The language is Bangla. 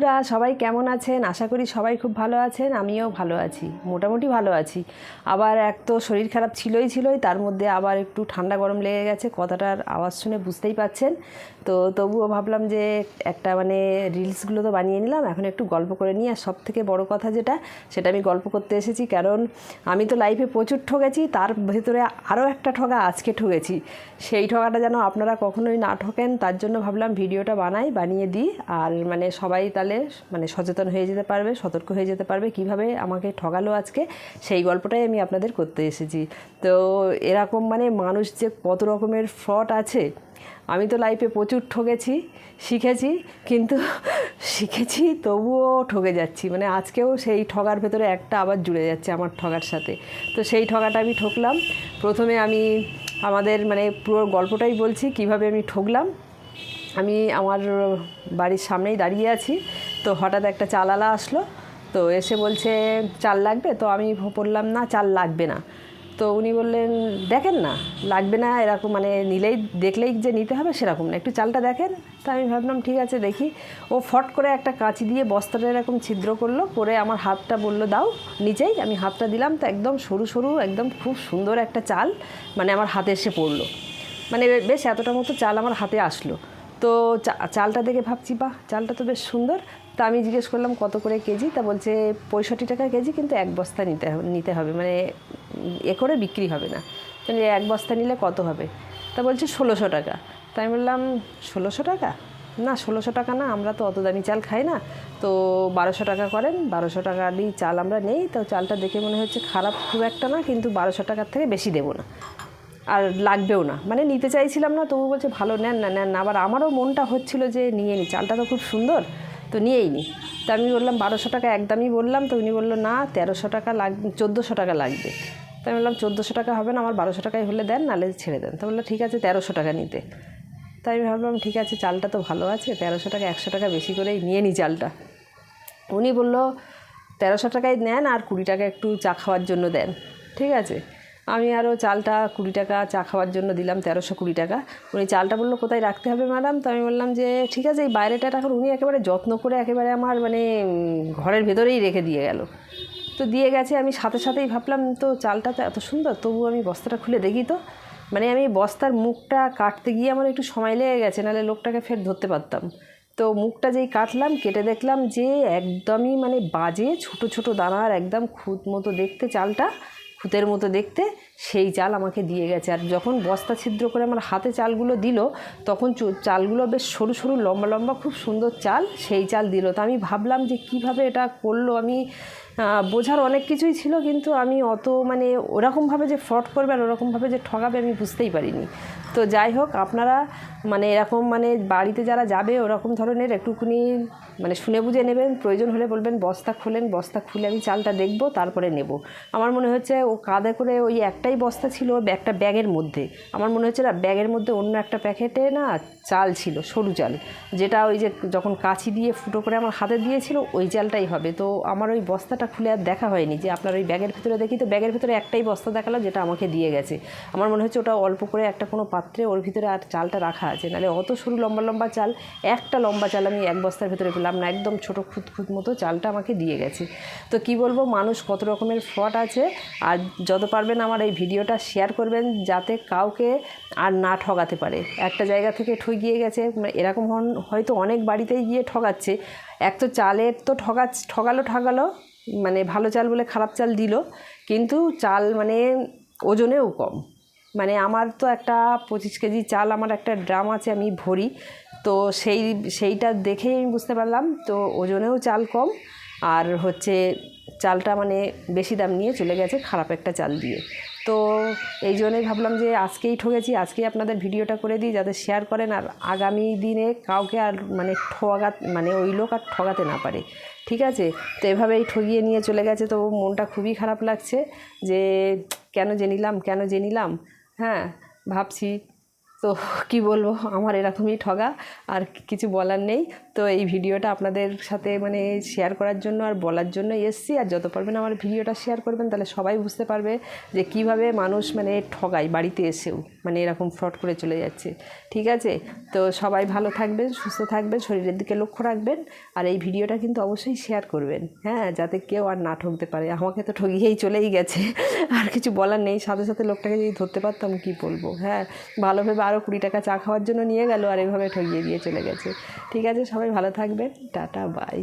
বন্ধুরা, সবাই কেমন আছেন? আশা করি সবাই খুব ভালো আছেন, আমিও ভালো আছি, মোটামুটি ভালো আছি। আবার এক তো শরীর খারাপ ছিলই ছিলই, তার মধ্যে আবার একটু ঠান্ডা গরম লেগে গেছে, কথাটার আওয়াজ শুনে বুঝতেই পাচ্ছেন। তো তবুও ভাবলাম যে একটা মানে রিলসগুলো তো বানিয়ে নিলাম, এখন একটু গল্প করে নিই। আর সব থেকে বড় কথা যেটা, সেটা আমি গল্প করতে এসেছি, কারণ আমি তো লাইফে প্রচুর ঠকেছি, তার ভেতরে আরও একটা ঠগা আজকে ঠকেছি সেই ঠগাটা যেন আপনারা কখনোই না ঠকেন, তার জন্য ভাবলাম ভিডিওটা বানাই, বানিয়ে দিই। আর মানে সবাই তাহলে মানে সচেতন হয়ে যেতে পারবে, সতর্ক হয়ে যেতে পারবে কীভাবে আমাকে ঠগালো আজকে, সেই গল্পটাই আমি আপনাদের করতে এসেছি। তো এরকম মানে মানুষ যে কত রকমের ফ্রড আছে, আমি তো লাইফে প্রচুর ঠকেছি শিখেছি, কিন্তু শিখেছি, তবুও ঠকে যাচ্ছি। মানে আজকেও সেই ঠগার ভেতরে একটা আবার জুড়ে যাচ্ছে আমার ঠগার সাথে। তো সেই ঠগাটা আমি ঠকলাম। প্রথমে আমি আমাদের মানে পুরো গল্পটাই বলছি, কীভাবে আমি ঠকলাম আমি আমার বাড়ির সামনেই দাঁড়িয়ে আছি। তো হঠাৎ একটা চালালা আসলো, তো এসে বলছে, চাল লাগবে? তো আমি বললাম, না, চাল লাগবে না। তো উনি বললেন, দেখেন না, লাগবে না, এরকম মানে নিলেই, দেখলেই যে নিতে হবে সেরকম না। একটু চালটা দেখেন। তা আমি ভাবলাম, ঠিক আছে, দেখি। ও ফট করে একটা কাঁচি দিয়ে বস্তাটা এরকম ছিদ্র করল, করে আমার হাতটা বলল, দাও, নিচেই। আমি হাতটা দিলাম, তো একদম সরু সরু, একদম খুব সুন্দর একটা চাল মানে আমার হাতে এসে পড়ল। মানে বেশ এতটা মতো চাল আমার হাতে আসলো। তো চালটা দেখে ভাবছি, বাহ, চালটা তো বেশ সুন্দর। তা আমি জিজ্ঞেস করলাম, কত করে কেজি? তা বলছে, পঁয়ষট্টি টাকা কেজি, কিন্তু এক বস্তা নিতে নিতে হবে মানে এ করে বিক্রি হবে না। তাহলে এক বস্তা নিলে কত হবে? তা বলছে, ষোলোশো টাকা। তাই আমি বললাম, ষোলোশো টাকা? না, ষোলোশো টাকা না, আমরা তো অত দামি চাল খাই না। তো বারোশো টাকা করেন, বারোশো টাকারই চাল আমরা নেই। তো চালটা দেখে মনে হচ্ছে খারাপ খুব একটা না, কিন্তু বারোশো টাকার থেকে বেশি দেবো না। আর লাগবেও না। মানে নিতে চাইছিলাম না, তবু বলছে, ভালো, নেন না নেন না। আবার আমারও মনটা হচ্ছিল যে, নিয়ে নি, চালটা তো খুব সুন্দর, তো নিয়েই নি। তা আমি বললাম, বারোশো টাকা একদমই বললাম। তো উনি বলল, না, তেরোশো টাকা লাগবে চোদ্দোশো টাকা লাগবে। তো আমি বললাম, চোদ্দোশো টাকা হবে না, আমার বারোশো টাকায় হলে দেন, নাহলে ছেড়ে দেন। তো বলল, ঠিক আছে, তেরোশো টাকা নিতে। তাই আমি ভাবলাম, ঠিক আছে, চালটা তো ভালো আছে, তেরোশো টাকা, একশো টাকা বেশি করেই নিয়ে নিই চালটা। উনি বলল, তেরোশো টাকায় নেন আর কুড়ি টাকা একটু চা খাওয়ার জন্য দেন। ঠিক আছে। আমি আরও চালটা কুড়ি টাকা চা খাওয়ার জন্য দিলাম, তেরোশো কুড়ি টাকা। উনি চালটা বলল, কোথায় রাখতে হবে ম্যাডাম তো আমি বললাম যে, ঠিক আছে, এই বাইরেটা এখন উনি একেবারে যত্ন করে একেবারে আমার মানে ঘরের ভেতরেই রেখে দিয়ে গেল। তো দিয়ে গেছে, আমি সাথে সাথেই ভাবলাম, তো চালটা তো এত সুন্দর তবু আমি বস্তাটা খুলে দেখি তো। মানে আমি বস্তার মুখটা কাটতে গিয়ে আমার একটু সময় লেগে গেছে, নাহলে লোকটাকে ফের ধরতে পারতাম। তো মুখটা যেই কাটলাম, কেটে দেখলাম যে, একদমই মানে বাজে, ছোট ছোট দানার একদম খুদ মতো দেখতে চালটা। খুতের মতো দেখতে সেই চাল আমাকে দিয়ে গেছে। আর যখন বস্তা ছিদ্র করে আমার হাতে চালগুলো দিল, তখন চালগুলো বেশ সরু সরু, লম্বা লম্বা, খুব সুন্দর চাল সেই চাল দিল। তো আমি ভাবলাম যে কীভাবে এটা করল? আমি বোঝার অনেক কিছুই ছিল, কিন্তু আমি অত মানে ওরকমভাবে যে ফ্রড করবে আর ওরকমভাবে যে ঠগাবে আমি বুঝতেই পারিনি। তো যাই হোক, আপনারা মানে এরকম মানে বাড়িতে যারা যাবে, ওরকম ধরনের একটুখানি মানে শুনে বুঝে নেবেন। প্রয়োজন হলে বলবেন, বস্তা খুলেন, বস্তা খুলে আমি চালটা দেখব, তারপরে নেব। আমার মনে হচ্ছে ও কাঁধে করে ওই একটাই বস্তা ছিল একটা ব্যাগের মধ্যে। আমার মনে হচ্ছে না, ব্যাগের মধ্যে অন্য একটা প্যাকেটে না চাল ছিল, সরু চাল। যেটা ওই যে যখন কাছি দিয়ে ফুটো করে আমার হাতে দিয়েছিল, ওই চালটাই হবে। তো আমার ওই বস্তাটা খুলে আর দেখা হয়নি যে আপনার ওই ব্যাগের ভিতরে দেখি তো ব্যাগের ভিতরে একটাই বস্তা দেখাল যেটা আমাকে দিয়ে গেছে। আমার মনে হচ্ছে ওটা অল্প করে একটা কোনো পাত্রে ওর ভিতরে আর চালটা রাখা আছে। নাহলে অত সরু লম্বা লম্বা চাল, একটা লম্বা চাল আমি এক বস্তার ভিতরে পেলাম না, একদম ছোটো খুদ মতো চালটা আমাকে দিয়ে গেছে। তো কি বলব, মানুষ কত রকমের ফ্রড আছে, আর যত পারবেন আমার এই ভিডিওটা শেয়ার করবেন যাতে কাউকে আর না ঠগাতে পারে। একটা জায়গা থেকে ঠগিয়ে গেছে এরকম হয়তো অনেক বাড়িতেই গিয়ে ঠগাচ্ছে। এক তো চালের তো ঠগা ঠগালো ঠগালো মানে ভালো চাল বলে খারাপ চাল দিল, কিন্তু চাল মানে ওজনেও কম। মানে আমার তো একটা পঁচিশ কেজি চাল, আমার একটা ড্রাম আছে, আমি ভরি। তো সেই, সেইটা দেখেই আমি বুঝতে পারলাম, তো ওজনেও চাল কম, আর হচ্ছে চালটা মানে বেশি দাম নিয়ে চলে গেছে খারাপ একটা চাল দিয়ে। তো এই জন্যই ভাবলাম যে আজকেই ঠকেছি, আজকেই আপনাদের ভিডিওটা করে দিই যাতে শেয়ার করেন আর আগামী দিনে কাউকে আর মানে ঠগা মানে ওই লোক আর ঠগাতে না পারে। ঠিক আছে? তো এভাবেই ঠগিয়ে নিয়ে চলে গেছে। তো মনটা খুবই খারাপ লাগছে যে কেন যে নিলাম, কেন যে নিলাম? হ্যাঁ ভাবছি। তো কি বলব? আমার এরকমই ঠগা, আর কিছু বলার নেই। তো এই ভিডিওটা আপনাদের সাথে মানে শেয়ার করার জন্য আর বলার জন্য এসছি। আর যত পারবেন আমার ভিডিওটা শেয়ার করবেন, তাহলে সবাই বুঝতে পারবে যে কীভাবে মানুষ মানে ঠগায় বাড়িতে এসেও মানে এরকম ফ্রড করে চলে যাচ্ছে। ঠিক আছে? তো সবাই ভালো থাকবেন, সুস্থ থাকবেন, শরীরের দিকে লক্ষ্য রাখবেন, আর এই ভিডিওটা কিন্তু অবশ্যই শেয়ার করবেন। হ্যাঁ যাতে কেউ আর না ঠকতে পারে। আমাকে তো ঠগিয়েই চলেই গেছে। আর কিছু বলার নেই। সাথে সাথে লোকটাকে যদি ধরতে পারতাম কি বলব? হ্যাঁ ভালোভাবে আরও কুড়ি টাকা চা খাওয়ার জন্য নিয়ে গেল আর এভাবে ঠগিয়ে দিয়ে চলে গেছে। ঠিক আছে? সবাই ভালো থাকবেন টাটা বাই